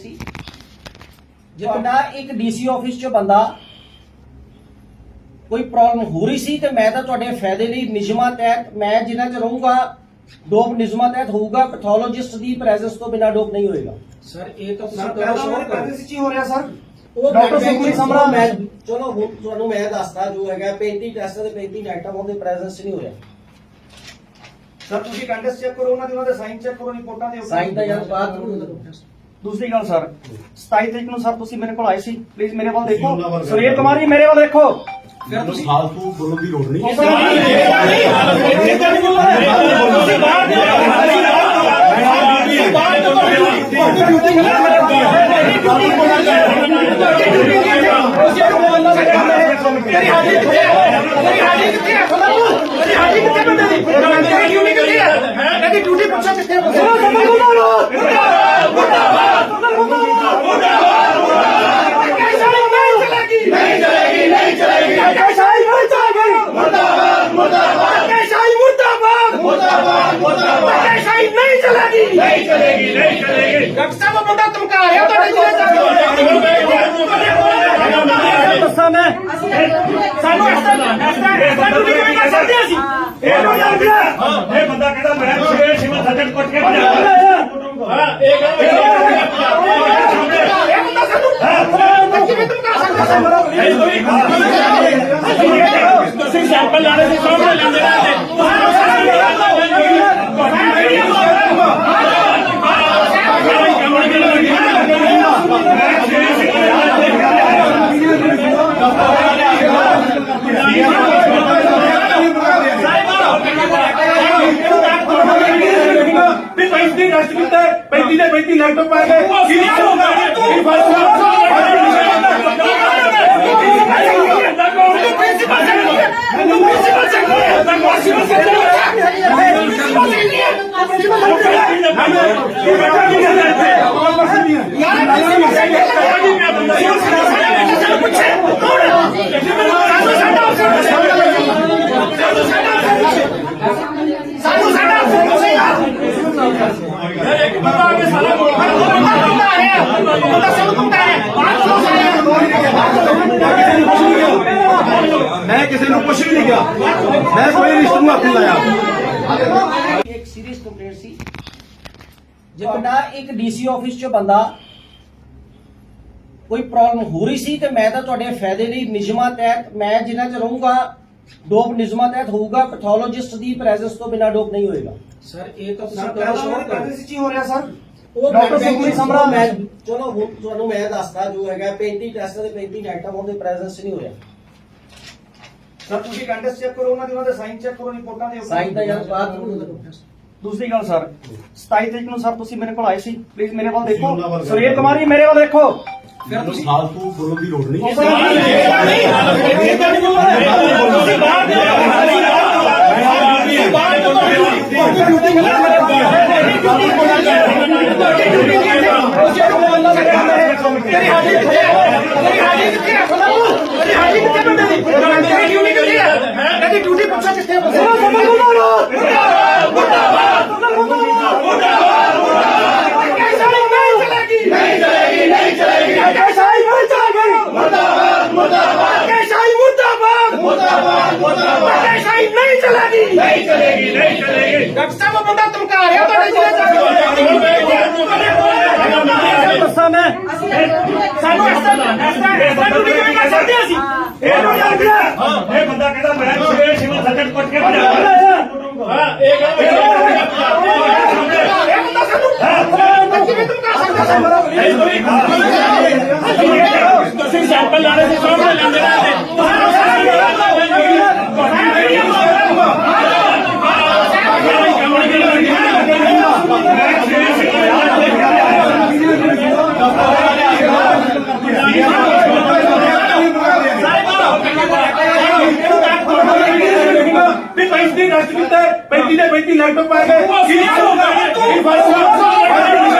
ਸੀ। ਜੇ ਤੁਹਾਡਾ ਇੱਕ ਡੀਸੀ ਆਫਿਸ 'ਚ ਬੰਦਾ ਕੋਈ ਪ੍ਰੋਬਲਮ ਹੋ ਰਹੀ ਸੀ ਤੇ ਮੈਂ ਤਾਂ ਤੁਹਾਡੇ ਫਾਇਦੇ ਲਈ ਨਿਯਮਾਂ ਤਹਿਤ ਮੈਂ ਜਿੰਨਾ ਚ ਰਹੂੰਗਾ ਡੋਪ ਨਿਯਮਾਂ ਤਹਿਤ ਹੋਊਗਾ ਪੈਥੋਲੋਜਿਸਟ ਦੀ ਪ੍ਰੈਜ਼ੈਂਸ ਤੋਂ ਬਿਨਾ ਡੋਪ ਨਹੀਂ ਹੋਏਗਾ। ਸਰ ਇਹ ਤਾਂ ਸਰ ਤੁਸੀਂ ਪਹਿਲਾਂ ਕਰੋ ਮੇਰੇ ਪ੍ਰੈਜ਼ੈਂਸ ਚ ਹੀ ਰਿਹਾ ਸਰ। ਉਹ ਡਾਕਟਰ ਸੁਖਮਨੀ ਸਮਰਾ ਮੈਂ ਚਲੋ ਹੁਣ ਤੁਹਾਨੂੰ ਮੈਂ ਦੱਸਦਾ ਜੋ ਹੈਗਾ 35 ਟੈਸਟ ਤੇ 35 ਆਈਟਮ ਉਹਦੇ ਪ੍ਰੈਜ਼ੈਂਸ ਨਹੀਂ ਹੋਇਆ ਸਰ ਤੁਸੀਂ ਅਟੈਂਡੈਂਸ ਚੈੱਕ ਕਰੋ ਉਹਨਾਂ ਦੇ ਉਹਨਾਂ ਦੇ ਸਾਈਨ ਚੈੱਕ ਕਰੋ ਰਿਪੋਰਟਾਂ ਦੇ ਸਾਈਨ ਤਾਂ ਯਾਰ ਬਾਅਦ ਨੂੰ ਦੂਸਰੀ ਗੱਲ ਸਰ 27 ਤਰੀਕ ਨੂੰ ਸਰ ਤੁਸੀਂ ਮੇਰੇ ਕੋਲ ਆਏ ਸੀ ਪਲੀਜ਼ ਮੇਰੇ ਵੱਲ ਦੇਖੋ ਸੁਰੇਸ਼ ਕੁਮਾਰ ਜੀ ਮੇਰੇ ਵੱਲ ਦੇਖੋ ਫਿਰ ਤੁਸੀਂ ਫਾਲਤੂ ਬੋਲਣ ਦੀ ਲੋੜ ਨਹੀਂ ਇਹਦੀ ਡਿਊਟੀ ਪੁੱਛੋ ਕਿੱਥੇ ਹੈ ਦੱਸਾਂ ਮੈਂ। ਸਾਨੂੰ ਐਸਾ ਐਸਾ ਐਸਾ ਡਿਊਟੀ ਕਿਵੇਂ ਕਰ ਸਕਦੇ ਅਸੀਂ ਇਹ ਲੋ ਜਾਂਦੇ ਇਹ ਬੰਦਾ ਕਹਿੰਦਾ ਮੈਂ ਸਿਮਰ ਸੱਜਣ ਭਜਾ ਹਾਂ ਇਹ ਗੱਲ ਇਹ ਬੰਦਾ ਸਾਨੂੰ ਕਿਵੇਂ ਤੁਮ ਕਰ ਸਕਦੇ ਤੁਸੀਂ ਸੈਂਪਲ ਲਾਣੇ ਸੀ ਸਾਹਮਣੇ ਲੈਂਦੇ ਵੀ 35 ਰਸਤ ਕੀਤਾ 35 ਦੇ 35 ਲੈਪਟਾਪ ਪਾ ਕੇ ਕੀ ਸਾਨੂੰ ਸਾਡਾ ਅਫਸੋਸ ਹੈ ਇੱਕ ਬੰਦਾ ਆ ਕੇ ਸਾਰਾ ਬੋਲ ਮੈਂ ਕਿਸੇ ਨੂੰ ਕੁਛ ਵੀ ਨਹੀਂ ਕਿਹਾ ਮੈਂ ਕੋਈ ਰਿਸ਼ਤੇ ਨੂੰ ਹੱਥ ਨਹੀਂ ਲਾਇਆ ਇੱਕ ਸੀਰੀਅਸ ਕੰਪਲੇਂਟ ਸੀ। ਜੇ ਤੁਹਾਡਾ ਇੱਕ ਡੀਸੀ ਆਫਿਸ 'ਚ ਬੰਦਾ ਕੋਈ ਪ੍ਰੋਬਲਮ ਹੋ ਰਹੀ ਸੀ ਤੇ ਮੈਂ ਤਾਂ ਤੁਹਾਡੇ ਫਾਇਦੇ ਲਈ ਨਿਯਮਾਂ ਤਹਿਤ ਮੈਂ ਜਿੰਨਾ ਚ ਰਹੂੰਗਾ ਡੋਪ ਨਿਯਮਾਂ ਤਹਿਤ ਹੋਊਗਾ ਪੈਥੋਲੋਜਿਸਟ ਦੀ ਪ੍ਰੈਜ਼ੈਂਸ ਤੋਂ ਬਿਨਾ ਡੋਪ ਨਹੀਂ ਹੋਏਗਾ। ਸਰ ਇਹ ਤਾਂ ਤੁਸੀਂ ਸਰ ਕਰੋ ਮੇਰੇ ਪ੍ਰੈਜ਼ੈਂਸ ਚ ਹੀ ਰਿਹਾ ਸਰ। ਉਹ ਡਾਕਟਰ ਸੁਖਮਨੀ ਸਮਰਾ ਮੈਂ ਚਲੋ ਹੁਣ ਤੁਹਾਨੂੰ ਮੈਂ ਦੱਸਦਾ ਜੋ ਹੈਗਾ 35 ਟੈਸਟ ਤੇ 35 ਆਈਟਮ ਉਹਦੇ ਪ੍ਰੈਜ਼ੈਂਸ ਨਹੀਂ ਹੋਇਆ। ਸਰ ਤੁਸੀਂ ਅਟੈਂਡੈਂਸ ਚੈੱਕ ਕਰੋ ਉਹਨਾਂ ਦੇ ਉਹਨਾਂ ਦੇ ਸਾਈਨ ਚੈੱਕ ਕਰੋ ਰਿਪੋਰਟਾਂ ਦੇ ਸਾਈਨ ਤਾਂ ਯਾਰ ਬਾਅਦ ਨੂੰ ਦੂਸਰੀ ਗੱਲ ਸਰ 27 ਤਰੀਕ ਨੂੰ ਸਰ ਤੁਸੀਂ ਮੇਰੇ ਕੋਲ ਆਏ ਸੀ ਪਲੀਜ਼ ਮੇਰੇ ਵੱਲ ਦੇਖੋ ਸੁਰੇਸ਼ ਕੁਮਾਰ ਮੇਰੇ ਵੱਲ ਦੇਖੋ ਫਿਰ ਤੁਸੀਂ ਫਾਲਤੂ ਬੋਲਣ ਦੀ ਲੋੜ ਨਹੀਂ ਇਹਦੀ ਡਿਊਟੀ ਪੁੱਛੋ ਕਿੱਥੇ ਹੈ ਦੱਸਾਂ ਮੈਂ ਸਾਨੂੰ ਐਸਾ ਡਿਊਟੀ ਕਿਵੇਂ ਕਰ ਸਕਦੇ ਅਸੀਂ ਇਹ ਲੋ ਜਾਂਦੇ ਇਹ ਬੰਦਾ ਕਹਿੰਦਾ ਮੈਂ ਸਵੇਰੇ ਸਿਮਰ ਸੱਜਣ ਕੁੱਟ ਕੇ ਭਜਾ ਹਾਂ ਇਹ ਗੱਲ ਇਹ ਬੰਦਾ ਸਾਨੂੰ। ਕਿਵੇਂ ਤੁਮ ਕਰ ਸਕਦੇ ਤੁਸੀਂ ਸੈਂਪਲ ਲਾਣੇ ਸੀ ਸਾਹਮਣੇ ਲੈਂਦੇ 35 ਰਸਤ ਕੀਤਾ 35 ਦੇ 35 ਲੈਪਟਾਪ ਪਾ ਕੇ। ਕੀ ਪ੍ਰਿੰਸੀਪਲ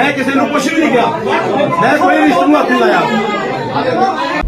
ਮੈਂ ਕਿਸੇ ਨੂੰ ਕੁਝ ਵੀ ਨਹੀਂ ਕਿਹਾ। ਮੈਂ ਕੋਈ ਰਿਸ਼ਤੇ ਨੂੰ ਹੱਥ ਨਹੀਂ ਲਾਇਆ